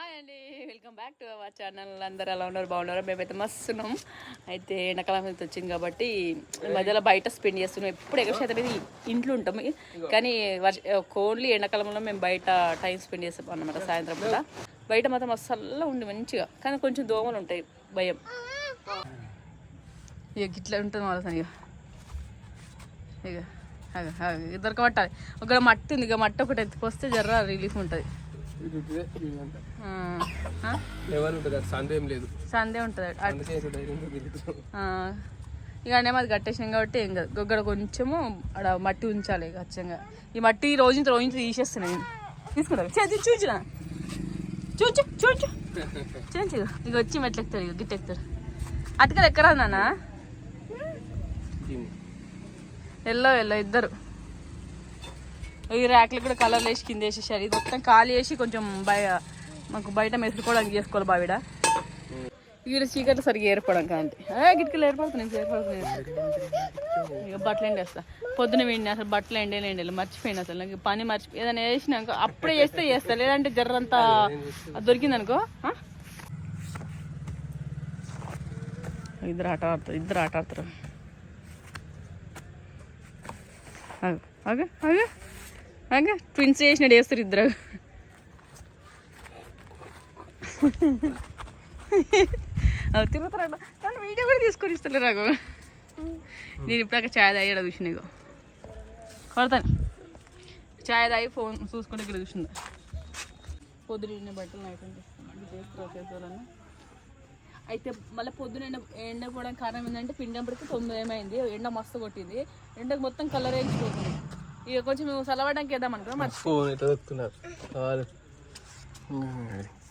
Hi అండి welcome back to our channel. అందరు ఎలా ఉన్నారు? బాగున్నారు? మేమైతే మస్తున్నాం. అయితే ఎండాకాలం అయితే వచ్చింది కాబట్టి మధ్యలో బయట స్పెండ్ చేస్తున్నాం. ఎప్పుడు ఎక్కువ శాతం ఇది ఇంట్లో ఉంటాం. కానీ వర్ష ఓన్లీ ఎండాకాలంలో మేము బయట టైం స్పెండ్ చేస్తాం అన్నమాట సాయంత్రం పూట. బయట మాత్రం అస్సల్లో ఉండి మంచిగా. కానీ కొంచెం దోమలు ఉంటాయి. భయం. ఇక ఇట్లా ఉంటుంది వాళ్ళ ఇక ఇక అగ, ఇద్దరు పట్టాలి ఒక మట్టి ఉంది ఇక మట్టి ఒకటి ఎత్తుకొస్తే జర్ర రిలీఫ్ ఉంటుంది. ఎవరు ఉంటుంది? సందేహం లేదు. సందే ఉంటుంది. ఇక అంటే మాది కట్టేసినాం కాబట్టి ఏం కాదు. గొగ్గడ కొంచెము అక్కడ మట్టి ఉంచాలి ఖచ్చితంగా. ఈ మట్టి రోజు ఇంత రోజు ఇంత తీసేస్తున్నాయి నేను. తీసుకుంటారు చేతి చూచిన చూచు చూచు చూచు ఇక వచ్చి మెట్లు ఎక్కుతారు ఇక గిట్ట ఎక్కుతారు. అటుకలు ఎక్కరా నాన్న? దీన్ని. ఎల్లో ఎల్లో ఇద్దరు. ఈ ర్యాక్లు కూడా కలర్ వేసి కింద వేసేసారు. ఇది మొత్తం ఖాళీ వేసి కొంచెం బయ మాకు బయట మెసులుకోవడానికి చేసుకోవాలి బావిడ. ఇక్కడ చీకట్లు సరిగ్గా ఏర్పడం కాంతి. ఏ గిటికలు ఏర్పడుతున్నాయి ఏర్పడుతున్నాయి. ఇక బట్టలు ఎండేస్తా పొద్దున వెండి అసలు బట్టలు ఎండే ఎండేలు మర్చిపోయిన అసలు. నాకు పని మర్చిపోయి ఏదైనా వేసినాక అప్పుడే చేస్తే చేస్తా. లేదంటే జర్రంతా అది దొరికిందనుకో ఇద్దరు ఆట ఆడతారు ఇద్దరు ఆట ఆడతారు. అగ అగ అగ ట్విన్స్ చేసినట్టు వేస్తారు ఇద్దరు. తిరుగుతారా? వీడియో కూడా తీసుకొని ఇస్తలే నాకు నేను ఇప్పుడు అక్కడ ఛాయ్ తాగి చూసిన ఇగో. కొడతాను. ఛాయ్ తాగి ఫోన్ చూసుకుంటే ఇక్కడ చూసిందా. పొద్దున బట్టలు నైట్ అయితే మళ్ళీ పొద్దున ఎండ ఎండ పోవడం కారణం ఏంటంటే పిండినప్పటికి తొమ్మిది ఏమైంది. ఎండ మస్తు కొట్టింది. ఎండకు మొత్తం కలర్ వేసిపోతుంది ఇక కొంచెం మేము చల్లబడడానికి వేద్దాం అనుకో మరి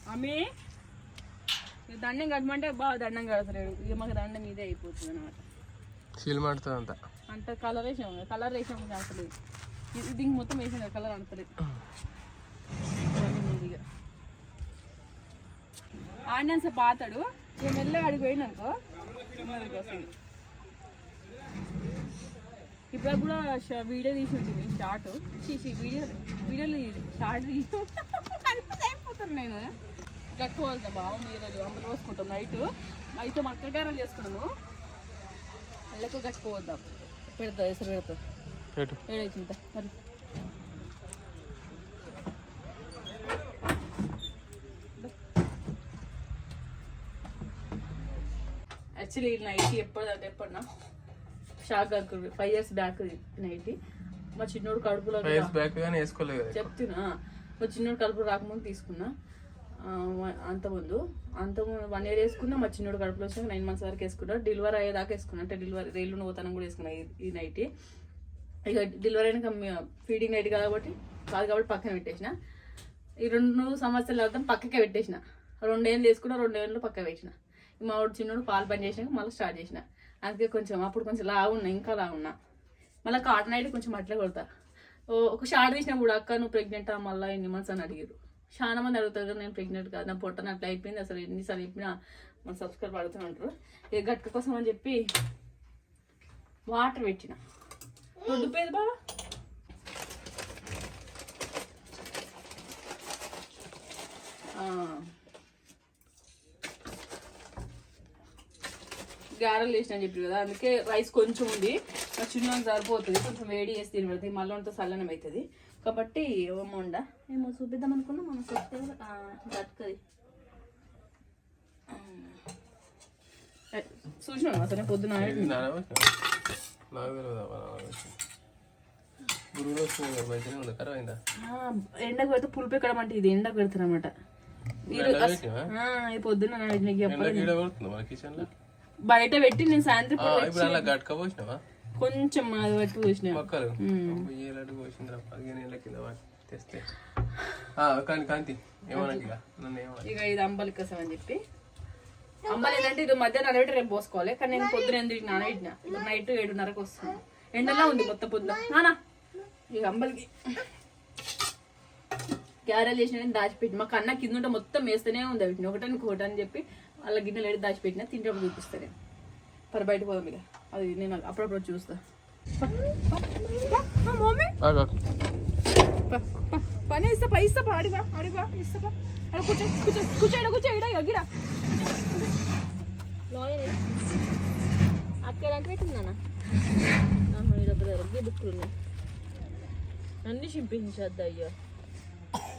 అమ్మి దండం కట్టమంటే బాగా దండం కడతలేడు ఇక మాకు దండం ఇదే అయిపోతుంది అనమాట సీల్ మాడుతుంది అంతా అంత కలర్ వేసాం కలర్ వేసాం ఇది దీనికి మొత్తం వేసాం కదా కలర్ అంతలేదు ఆడియన్స్ పాతాడు. ఇక మెల్లగా అడిగి పోయిననుకో ఇప్పుడు కూడా వీడియో తీసి ఉంటుంది షార్ట్ వీడియో వీడియోలు షార్ట్ తీసి అయిపోతాను నేను కట్టుకోవాలి బాగుంది ఈరోజు అంబలు పోసుకుంటాం నైట్ అయితే మక్క గారెలు చేసుకున్నాము. వెళ్ళకు కట్టుకోవద్దాం పెడతా ఎసరు పెడతా. ఏడైతుందా మరి. యాక్చువల్లీ నైట్ ఎప్పటిదంటే ఎప్పుడన్నా షాక్ అనుకుంది ఫైవ్ ఇయర్స్ బ్యాక్ నైట్ మా చిన్నోడు కడుపులో చెప్తున్నా. మా చిన్నోడు కడుపు రాకముందు తీసుకున్నా. అంతముందు అంత అంతకుముందు వన్ ఇయర్ వేసుకున్నా మా చిన్నోడు కడుపులో వచ్చాక నైన్ మంత్స్ వరకు వేసుకున్నా డెలివరీ అయ్యేదాకా వేసుకున్నా. అంటే డెలివరీ రైలు నూతనం కూడా వేసుకున్నా ఈ- నైట్ ఇక డెలివరీ అయినాక ఫీడింగ్ నైట్ కాబట్టి కాదు కాబట్టి పక్కన పెట్టేసిన. ఈ రెండు సంవత్సరాల తర్వాత పక్కకే పెట్టేసిన. రెండేళ్ళు వేసుకున్నా రెండేళ్ళు పక్క పెట్టిన మా వాడు చిన్నోడు పాలు పని చేసినాక మళ్ళీ స్టార్ట్ చేసిన. అందుకే కొంచెం అప్పుడు కొంచెం లాగున్నా ఇంకా లాగున్నా మళ్ళీ కాటన్ అయితే కొంచెం అట్లే కొడతా. ఒక షార్ట్ కూడా అక్క నువ్వు ప్రెగ్నెంటా మళ్ళీ ఎన్ని మంత్స్ అని అడిగారు చాలా మంది అడుగుతారు కదా, నేను ప్రెగ్నెంట్ కాదు నా పొట్టన అట్లా అయిపోయింది అసలు ఎన్నిసార్లు చెప్పినా మన సబ్స్క్రైబ్ అడుగుతుంటారు ఇక గట్క కోసం అని చెప్పి వాటర్ పెట్టిన. దొడ్డుపోయేది బాగా గారెలు వేసిన అని చెప్పి కదా అందుకే రైస్ కొంచెం ఉంది. చిన్న సరిపోతుంది కొంచెం వేడి చేసి తినబడుతుంది మళ్ళీ అంతా చల్లనం అవుతుంది కాబట్టి ఏమో ఉండ ఏమో చూపిద్దాం అనుకున్నా మనం బతుకది చూసినాను అసలు పొద్దున ఎండకు పెడితే పులుపు ఎక్కడం అంటే ఇది ఎండకు పెడతారు అనమాట? ఈ లో బయట పెట్టి నేను సాయంత్రం కొంచెం అది పట్టి చూసిన పక్కలు ఏలాంటి పోసిందిరా పదిహేను ఏళ్ళ కింద తెస్తే. ఆ, కాంతి ఇక? నన్ను ఏమన్నా ఇక ఇది అంబలి కోసం అని చెప్పి. అంబలి ఏంటంటే ఇది మధ్యాహ్నం నానబెట్టి రేపు పోసుకోవాలి. కానీ నేను పొద్దున ఎందుకు నానబెట్టిన. నైట్ ఏడున్నరకు వస్తుంది ఎండలా ఉంది మొత్తం పొద్దున. నానా. ఇక అంబలికి. క్యారెల్ చేసిన దాచిపెట్టి మా కన్నా కింద ఉంటే మొత్తం వేస్తూనే ఉంది వీటిని ఒకటని ఒకటి అని చెప్పి వాళ్ళ గిన్నెలు ఏడు దాచిపెట్టిన తింటప్పుడు చూపిస్తాను నేను. పరి బయట పోదాం ఇక. అది నేను అప్పుడప్పుడు చూస్తా. పని ఇస్తా ఇస్తా ఆడివా ఆడివా ఇస్తా కూర్చో కూర్చో కూర్చో కూర్చో ఎగిరా లాయర్ అక్కడ పెట్టిందన్న దగ్గర బుక్కులు ఉన్నాయి. అన్ని చింపించద్దు అయ్యో.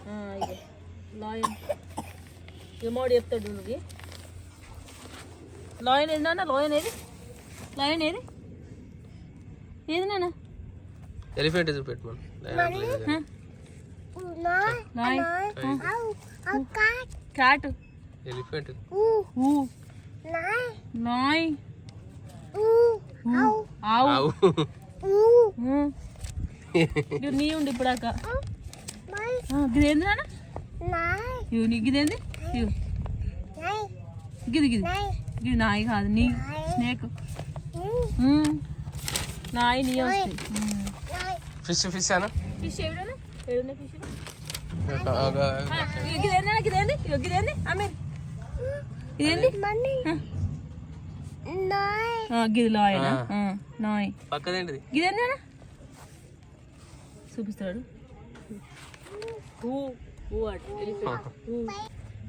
ఆ, ఇగో లాయన్ ఇక మోడీ చెప్తాడు నువ్వు. లాయన్ ఏది నాన్న లాయన్ ఏది? లాయన్ ఏది? ఏది నాన్న? ఎలిఫెంట్ చూపెట్టు మనం లాయన్ క్యాట్ ఎలిఫెంట్. ఊ. నాయ్. ఆవు నీ ఉండి ఇప్పుడాక. గిదేంది నాన్న? గిదేంది? గిది గిది గిది. నాయి. కాదు నీ స్నేక్. నాయి నీ ఫిష్ ఫిష్ అనా ఫిష్ అమీర్ ఇదేంది గిది లాయనా నాయ్ పక్కదేంటిది నాన్న చూపిస్తాడు ఊ ఊ అంటాడు ఎలిఫెంట్ ఊ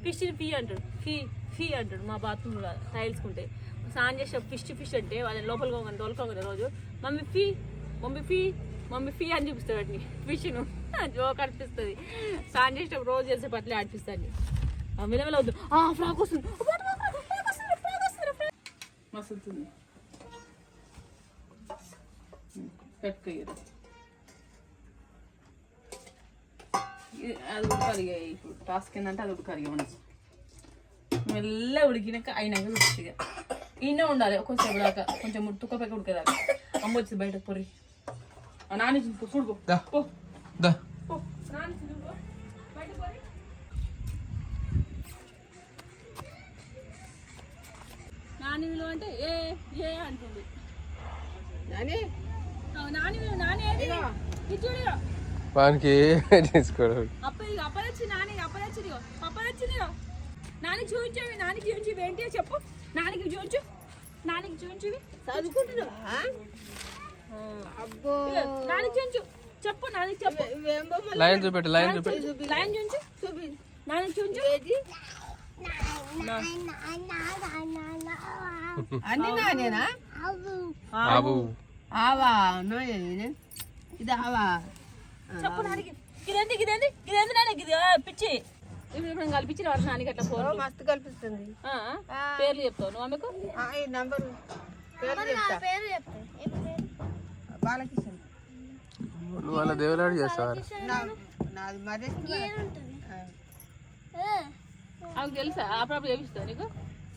ఫిష్ ఫీ అంటాడు ఫీ ఫీ అంటాడు మా బాత్రూమ్ టైల్స్ కుంటే స్నానం చేసే ఫిష్ ఫిష్ అంటే వాళ్ళని లోపలికి పోగానే తోలుకోగానే రోజు మమ్మీ ఫీ మమ్మీ ఫీ మమ్మీ ఫీ అని చూపిస్తాడు వాటిని ఫిష్ను జోక్ అనిపిస్తుంది. స్నానం చేసేటప్పుడు రోజు చేసే పట్లే ఆడిపిస్తాడు మిలమిల వద్దు. ఆ ఫ్రాక్ వస్తుంది. మస్తుంది పెట్టుకోరు అది ఉడకాలి ఇక ఇప్పుడు టాస్క్ ఏంటంటే అది ఉడకాలి ఇక మనసు. మెల్ల ఉడికినాక అయినాక ఉడికి ఇక. ఈయనే ఉండాలి. కొంచెం దాకా. కొంచెం తుక్క పక్క ఉడికేదాకా. అమ్మ వచ్చింది బయటకు పొరి ఆ నాని చూడు చూడుకో నాని నాని విలువ అంటే ఏ ఏ అంటుంది. నాని? నాని విలువ నాని ఏది? ఇది చూడు ఇగో. వానికి తీసుకోడు అప్ప ఇక అప్పలొచ్చి నాని అప్పలొచ్చింది ఇగో నాని చూపించేవి నానికి చూపించి ఏంటి చెప్పు. నానికి చూపించు. నానికి చూపించివి చదువుకుంటున్నావా ఇగో, నానికి చూపించు. చెప్పు నానికి చెప్పు. లైన్ చూపెట్టు లైన్ చూపెట్టు. లైన్ చూపించు. నానికి చూపించు. ఏది? అన్ని నానేనా? బాబు ఆవా? నోయే ఇది ఆవా? చెప్పు నానికి ఇదేంది ఇదేంది? ఇదేంది నాన్న ఇది పిచ్చి. ఇప్పుడు ఇప్పుడు కల్పించిన వాడు నానికి అట్లా ఫోన్? మస్తు కల్పిస్తుంది. పేర్లు చెప్తావు నువ్వు ఆమెకు? ఆ, ఈ నంబర్. పేరు చెప్తా. బాలకిషన్ నువ్వు వాళ్ళ దేవులాడు చేస్తావా? ఆమెకు తెలుసా? ఆ ప్రాబ్లం చేపిస్తావు నీకు?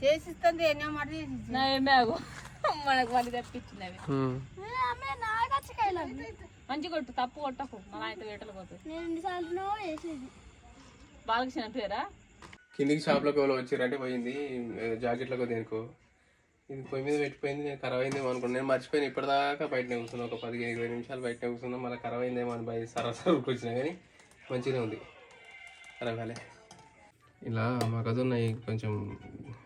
చేసిస్తుంది ఎన్నో మాట చేసి నా ఏమే ఆగు మనకు మళ్ళీ తెప్పించింది అవి. మంచి కొట్టు తప్పు కొట్టకు. మన ఆయన వేటలు పోతుంది బాలకృష్ణ పేరా? కిందికి షాప్లోకి ఎవరో వచ్చారంటే పోయింది. ఏదో జాకెట్లకు దేనికో ఇది పొయ్యి మీద పెట్టిపోయింది నేను ఖరాబ్ అయిందేమో అనుకున్నాను నేను మర్చిపోయిన ఇప్పటిదాకా బయటనే కూర్చున్నా. ఒక పదిహేను ఇరవై నిమిషాలు బయటనే కూర్చున్నా. మళ్ళీ ఖరాబ్ అయిందేమో అని బయట సరసర వచ్చినా కానీ మంచిగా ఉంది. ఖరాబ్ కాలే. ఇలా మా కదున్నాయి కొంచెం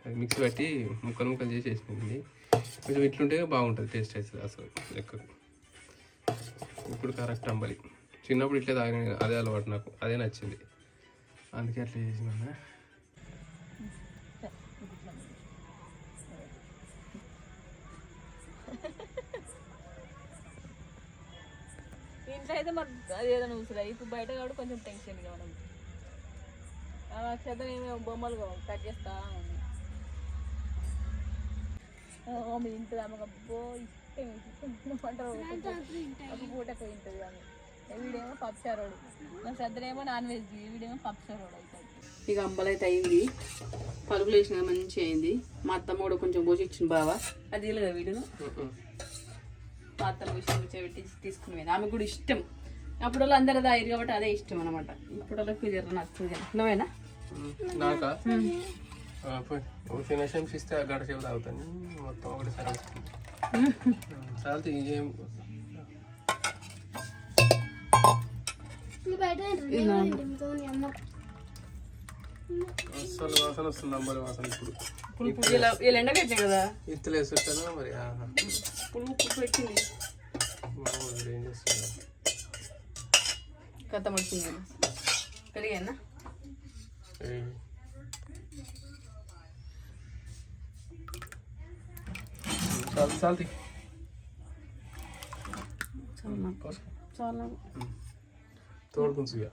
అది మిక్స్ పెట్టి ముక్కలు ముక్కలు చేసి వేసింది కొంచెం ఇట్లుంటే బాగుంటుంది టేస్ట్ అవుతుంది అసలు లెక్క ఇప్పుడు కరెక్ట్ అంబలి. చిన్నప్పుడు ఇట్లే తాగిన అదే అలవాటు నాకు. అదే నచ్చింది. అందుకే అట్లా చేసినా ఇంట్లో అయితే మరి అది ఏదైనా చూసురా ఇప్పుడు బయట కాబట్టి కొంచెం టెన్షన్ ఇక మనం ఆ చేద్దాం ఏమేమి బొమ్మలు కట్ చేస్తా ఉంది. ఆ, ఆమె ఇంటది ఇష్టం ఇష్టం అంటారు పూటకు ఇంటది అని వీడేమో పప్చారోడు మా సద్దరేమో నాన్ వెజ్. వీడేమో పప్చారోడు అవుతాడు ఇక అంబలు అయితే. అయింది పలుకులు వేసిన మంచిగా అయింది. మా అత్తమ్మ కూడా కొంచెం పోసి ఇచ్చింది బావ. అది తెలియదు వీడును మా అత్తమ్మ విషయం పెట్టి తీసుకునేది. ఆమె కూడా ఇష్టం. అప్పుడు వాళ్ళు అందరూ దాయిరు కాబట్టి అదే ఇష్టం అనమాట ఇప్పుడు వాళ్ళకి కుదిర నచ్చదు నువ్వేనా? నాకా? ఇస్తే ఆ గంట సేపు తాగుతాను. మొత్తం ఒకటి సరే చాలా ఏం అస్సలు వాసన వస్తుంది అంబలి వాసన ఇప్పుడు పులుపు ఇలా ఇలా కదా ఇత్తులు మరి. పులుపు పులుపు ఏం కథ మడిచింది పెరిగాయన్నా చాలు చాలు. చాలా. చాలా తోడుకుంది ఇక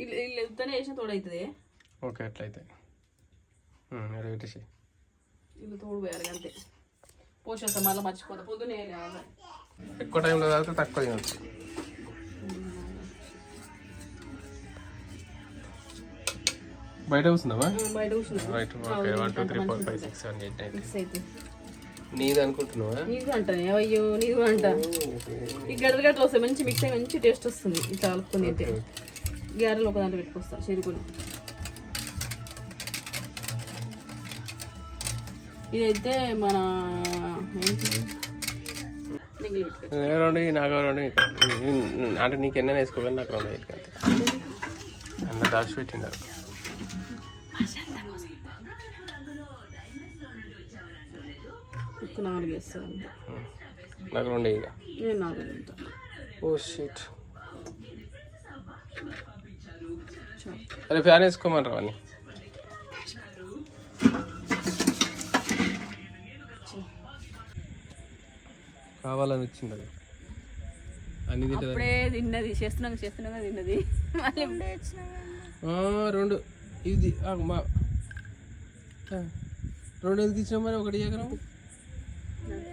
ఇల్లు ఎత్తునే వేసిన తోడవుతుంది ఓకే అట్లయితే. పెట్టేసి ఇల్లు తోడు పోయారు అంతే. పోషేస్తాం మళ్ళీ మర్చిపోతా. పొద్దునే. ఎక్కువ టైంలో తాగితే తక్కువ తినచ్చు. బయట కూర్చుందామా ఆ, బయట కూర్చున్నాం. Right okay one two three four five six seven eight nine నీది అనుకుంటున్నావా? నీకు అంటానే అయ్యో నీకు అంట ఈ గడ్డలు గడ్డలు వస్తాయి మంచి మిక్స్ అయ్యి మంచి టేస్ట్ వస్తుంది. ఇట్లా కలుపుకొని తింటే గ్యారెలు ఒక దాంట్లో పెట్టుకొస్తా చెరుకుని. ఇదైతే మన. రెండు నాకు రెండు అంటే నీకు ఎన్న వేసుకోవాలి నాకు రెండు వేసుకో అంతే అన్న దాచి నాలుగు వేస్తాను నాకు రెండు ఇక నేను నాలుగు తింటా ఓ షీట్. అరే ఫ్యాన్ వేసుకోమని అని కావాలని వచ్చింది అది. అన్ని అప్పుడే తిన్నది. చేస్తున్నాం చేస్తున్నాం తిన్నది. మళ్ళీ రెండు ఇది ఆ, మా. రెండు ఎందుకు ఇచ్చినా మరి? ఒకటి ఎకరం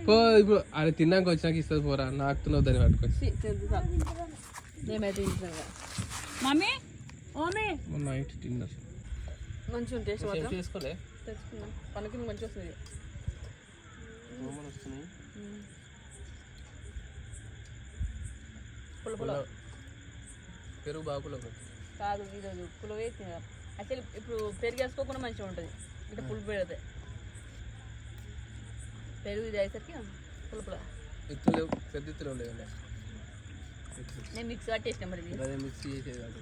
పో ఇప్పుడు అది తిన్నాక వచ్చినాక ఇస్తుంది పోరా. నాకు తినవు దాన్ని పట్టుకొచ్చి తింటున్నాం మమ్మీ? ఓమే? మొన్న నైట్ డిన్నర్. మంచిగా టేస్ట్ మాత్రం. చేసుకోలే. తెచ్చుకున్నాం పనికి మంచిగా వస్తుంది. వస్తున్నాయి. పెరుగు బాగులో కాదు ఈరోజు పులవే తినాలి యాక్చువల్లీ ఇప్పుడు పెరుగు వేసుకోకుండా మంచిగా ఉంటుంది. అంటే పులుపు పెడితే. పెరుగు ఇది అయ్యేసరికి పులుపుల ఎత్తులు లేవు పెద్ద ఎత్తులు లేవు నేను మిక్స్ మరి అదే మిక్స్ చేసేది కాదు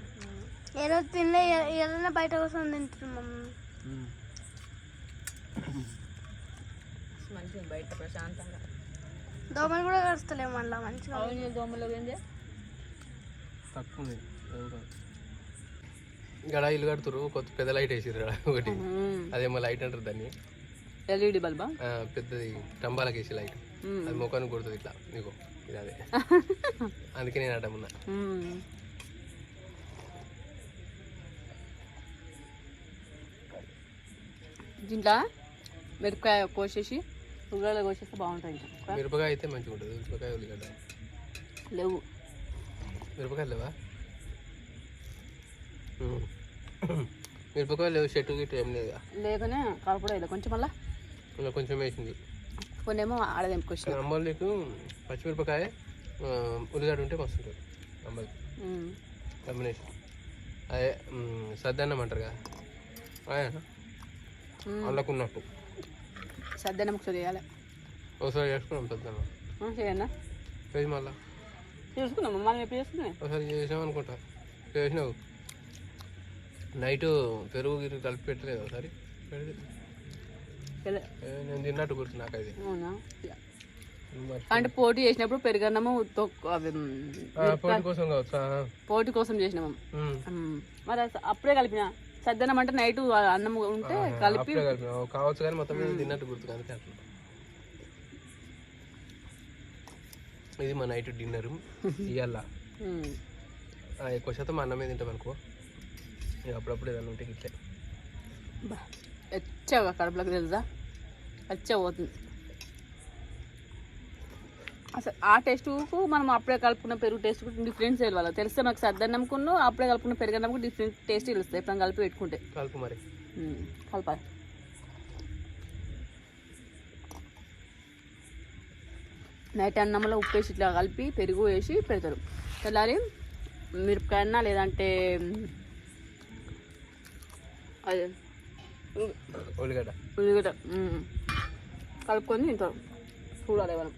ఏదో తినలే ఏదైనా బయట కోసం తింటున్నాం మంచిగా ఉంది బయట ప్రశాంతంగా. దోమలు కూడా కరుస్తలేము మళ్ళీ మంచిగా. అవును దోమలో ఏంది తక్కువ ఇక్కడ ఇల్లు కడుతురు కొత్త పెద్ద లైట్ వేసిర్రు ఒకటి. అదేమో లైట్ అంటారు దాన్ని. ఎల్ఈడి బల్బా? పెద్దది స్తంభాలకు వేసి లైట్. అది ముఖానికి కొడుతుంది ఇట్లా. నీకు ఇది అదే. అందుకే నేను అడ్డమున్నా దీంట్లో మిరపకాయ కోసేసి ఉల్లిగడ్డ కోసేస్తే బాగుంటుంది ఇంకా. మిరపకాయ అయితే మంచిగా ఉంటుంది. మిరపకాయ ఉల్లిగడ్డ. లేవు. మిరపకాయలు లేవా? ఉమ్. మిరపకాయలు లేవు చెట్టు గిట్టు ఏం లేదు లేకనే కలపడం లేదు కొంచెం మళ్ళా ఇంకా కొంచెం వేసింది. కొన్ని ఏమో ఆడ తెంపుకొచ్చిన నీకు పచ్చిమిరపకాయ ఉల్లిగడ్డ ఉంటే మస్తు ఉంటుంది అమ్మలు కాంబినేషన్ అదే సద్దన్నం అంటారు కదా అదే వాళ్ళకు ఉన్నట్టు సద్దనం ఒకసారి చేయాలి. ఒకసారి చేసుకున్నాం సద్దన్నం. చేయన్నా చేసి మళ్ళా. చేసుకున్నాం మనం ఎప్పుడు చేసుకున్నాం ఒకసారి చేసాం అనుకుంటా. చేసినావు. నైట్ పెరుగు గిరుగు కలిపి పెట్టలేదు ఒకసారి. పెడితే నేను తిన్నట్టు గుర్తు నాకు అది అవునా అంటే పోటీ చేసినప్పుడు పెరుగన్నము అవి మ్, పోటీ కోసం పోటీ కోసం చేసినాము. మ్, మరి అప్పుడే కలిపిన. సద్దనం అంటే నైట్ అన్నం ఉంటే కలిపి. కావచ్చు కానీ మొత్తం తిన్నట్టు గుర్తు కానీ అట్లా. ఇది మా నైట్ డిన్నర్. ఇవాళ మ్, ఎక్కువ శాతం అన్నమే తింటాం అనుకో. అప్పుడప్పుడు ఏదైనా ఉంటే ఇట్లే. బా, ఎచ్చగా కడుపులోకి తెలుసా? ఎచ్చగా పోతుంది అసలు ఆ టేస్ట్కు మనం అప్పుడే కలుపుకున్న పెరుగు టేస్ట్ డిఫరెన్స్ తెలియాలి తెలిస్తే మనకు సద్దన్నంకును అప్పుడే కలుపుకున్న పెరుగన్నంకు డిఫరెంట్ టేస్ట్ తెలుస్తాయి. ఇప్పుడు కలిపి పెట్టుకుంటే. కలుపు మరి. కలపాలి. నైట్ అన్నంలో ఉప్పు వేసి ఇట్లా కలిపి పెరుగు వేసి పెడతారు. తెల్లారి మిరపకాయ అన్న లేదంటే అదే ఉల్లిగడ్డ. ఉల్లిగడ్డ కలుపుకొని తింటారు చూడాలి మనం.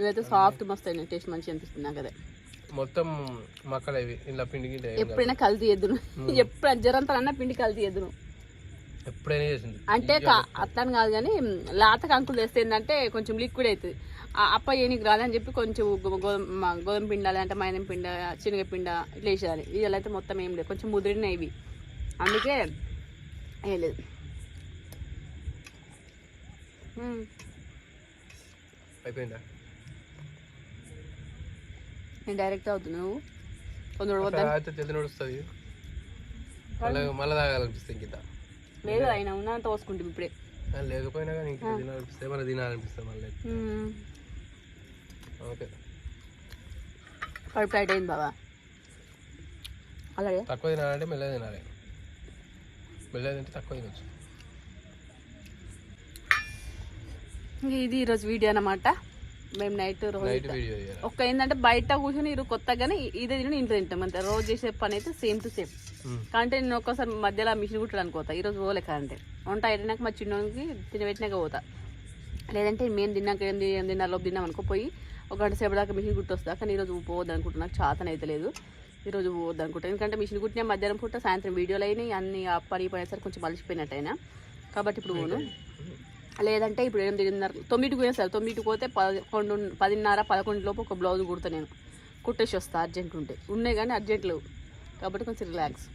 ఇవైతే సాఫ్ట్ మస్తు అయినాయి. టేస్ట్ మంచిగా అనిపిస్తుంది నాకు అదే మొత్తం మక్కలు ఇవి ఇలా పిండి గిండి ఏం కాదు. ఎప్పుడైనా కల్తీ ఎద్దును ఎప్పుడు జరంతా అన్న పిండి కల్తీ ఎద్దును ఎప్పుడైనా చేసింది. అంటే అట్లని కాదు కానీ లేత కంకులు తెస్తే ఏంటంటే కొంచెం లిక్విడ్ అవుతుంది ఆ అప్ప ఏనికి రాదని చెప్పి కొంచెం గోధుమ గోధుమ పిండ లేదంటే మైనం పిండ శనగపిండ ఇట్లా వేసేయాలి ఇవాళ అయితే మొత్తం ఏం లేదు. కొంచెం ముదిరినాయి ఇవి. అందుకే ఏం లేదు. అయిపోయిందా? నేను డైరెక్ట్ అవుతున్నా నువ్వు? కొందరు వద్దా అయితే జల్ది నడుస్తుంది. మళ్ళీ మళ్ళీ తాగాలనిపిస్తుంది ఇంకింత. లేదు ఆయన ఉన్నంత పోసుకుంటాం ఇప్పుడే. లేకపోయినా కానీ ఇంకా తినాలనిపిస్తే మళ్ళీ తినాలనిపిస్తుంది మళ్ళీ. ఓకే. కడుపు టైట్ అయింది బాబా. అలాగే? తక్కువ తినాలంటే మెల్లగా తినాలి. తింటే తక్కువ తినొచ్చు ఇది ఈరోజు వీడియో అన్నమాట. మేము నైట్ రోజు ఒక్క ఏంటంటే బయట కూర్చొని ఇరు కొత్తగానే ఇదే తిని ఇంట్లో తింటాం అంతే. రోజు చేసే పని అయితే సేమ్ టు సేమ్. అంటే నేను ఒక్కసారి మధ్యలో మిషన్ కుట్టడానికి పోతా ఈరోజు పోలే కరెంటే వంట అయినాక మా చిన్నోనికి తినబెట్టినాక పోతా. లేదంటే మేము తిన్నాక తిన్నా లోపు తిన్నాం అనుకో పోయి ఒక గంట సేపు దాకా మిషన్ కుట్టొస్తా. కానీ ఈరోజు పోవద్దు అనుకుంటున్నా. నాకు చాతన అయితే లేదు. ఈరోజు పోవద్దు అనుకుంటా. ఎందుకంటే మిషన్ కుట్టినా మధ్యాహ్నం పూట సాయంత్రం వీడియోలు అయినాయి. అన్ని ఆ పని పోయేసరికి కొంచెం మలిసిపోయినట్టు అయినా కాబట్టి ఇప్పుడు పోను. లేదంటే ఇప్పుడు ఎనిమిదిన్నర తొమ్మిదికి పోయినా సరే తొమ్మిదికి పోతే పదకొండు పదిన్నర పదకొండు లోపు ఒక బ్లౌజ్ కుడతా నేను. కుట్టేసి వస్తా అర్జెంట్ ఉంటే. ఉన్నాయి కానీ అర్జెంట్ లేవు. కాబట్టి కొంచెం రిలాక్స్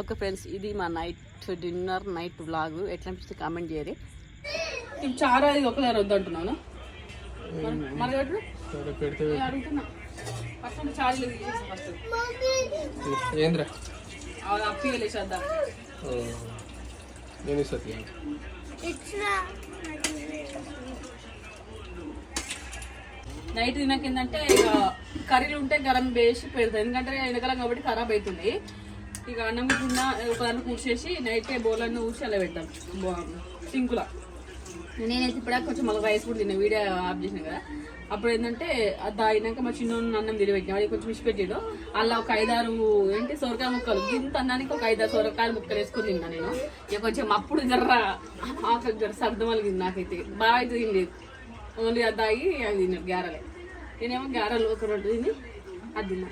ఓకే ఫ్రెండ్స్ ఇది మా నైట్ డిన్నర్ నైట్ వ్లాగ్. ఎట్లా అనిపిస్తే కామెంట్ చేయరు ఇప్పుడు చాలా ఇది ఒకసారి వద్దు అంటున్నాను మరి అడుగుతున్నా. ఫస్ట్ చార్జీలు తీసేసి ఫస్ట్. ఏంద్రా? అప్పి వెళ్ళేసేద్దాం నేను ఇస్తుంది ఇచ్చిన నైట్ తినక ఏంటంటే ఇక కర్రీలు ఉంటే గరం వేసి పెడతాయి ఎందుకంటే ఎండాకాలం కాబట్టి ఖరాబ్ అవుతుంది ఇక అన్నం గిన్నె ఒక దాంట్లో కూర్చేసి నైట్ బోలన్నీ ఊసి అలా పెడతాం. సింకుల. నేనైతే ఇప్పుడు కొంచెం మళ్ళీ రైస్ కూడా తిన్నా వీడియో ఆఫ్ చేసిన కదా. అప్పుడు ఏంటంటే అది తాగినాక మా చిన్న అన్నం తినబెట్టిన వాడికి కొంచెం ఇచ్చి పెట్టాడు. అలా ఒక ఐదారు ఏంటి సొరకాయ ముక్కలు. ఇంత అన్నానికి ఒక ఐదారు సొరకాయ ముక్కలు వేసుకొని తిన్నా నేను. ఇక కొంచెం అప్పుడు జర్ర ఆకలి జర సర్దం కలిగింది నాకైతే. బాగా అయితే తినలేదు ఓన్లీ అది తాగి అది తిన్నాడు గ్యారలే నేనేమో గ్యారలు ఒక రెండు తిని అది తిన్నా.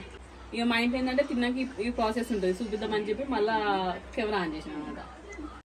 ఇక మా ఇంట్లో ఏంటంటే తిన్నాక ఈ- ప్రాసెస్ ఉంటుంది. చూపిద్దామని చెప్పి మళ్ళీ కెమెరా ఆన్ చేసిన అనమాట.